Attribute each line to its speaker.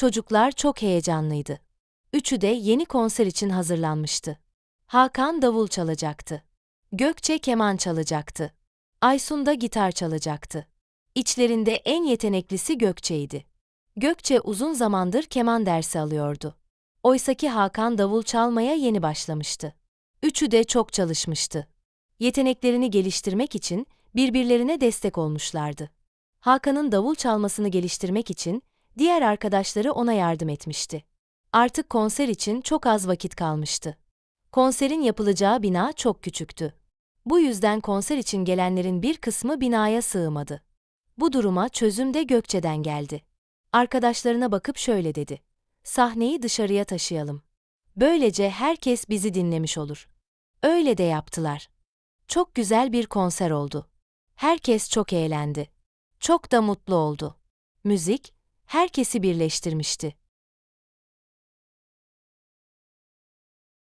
Speaker 1: Çocuklar çok heyecanlıydı. Üçü de yeni konser için hazırlanmıştı. Hakan davul çalacaktı. Gökçe keman çalacaktı. Aysun da gitar çalacaktı. İçlerinde en yeteneklisi Gökçe'ydi. Gökçe uzun zamandır keman dersi alıyordu. Oysaki Hakan davul çalmaya yeni başlamıştı. Üçü de çok çalışmıştı. Yeteneklerini geliştirmek için birbirlerine destek olmuşlardı. Hakan'ın davul çalmasını geliştirmek için diğer arkadaşları ona yardım etmişti. Artık konser için çok az vakit kalmıştı. Konserin yapılacağı bina çok küçüktü. Bu yüzden konser için gelenlerin bir kısmı binaya sığmadı. Bu duruma çözüm de Gökçe'den geldi. Arkadaşlarına bakıp şöyle dedi. Sahneyi dışarıya taşıyalım. Böylece herkes bizi dinlemiş olur. Öyle de yaptılar. Çok güzel bir konser oldu. Herkes çok eğlendi. Çok da mutlu oldu. Müzik, herkesi birleştirmişti.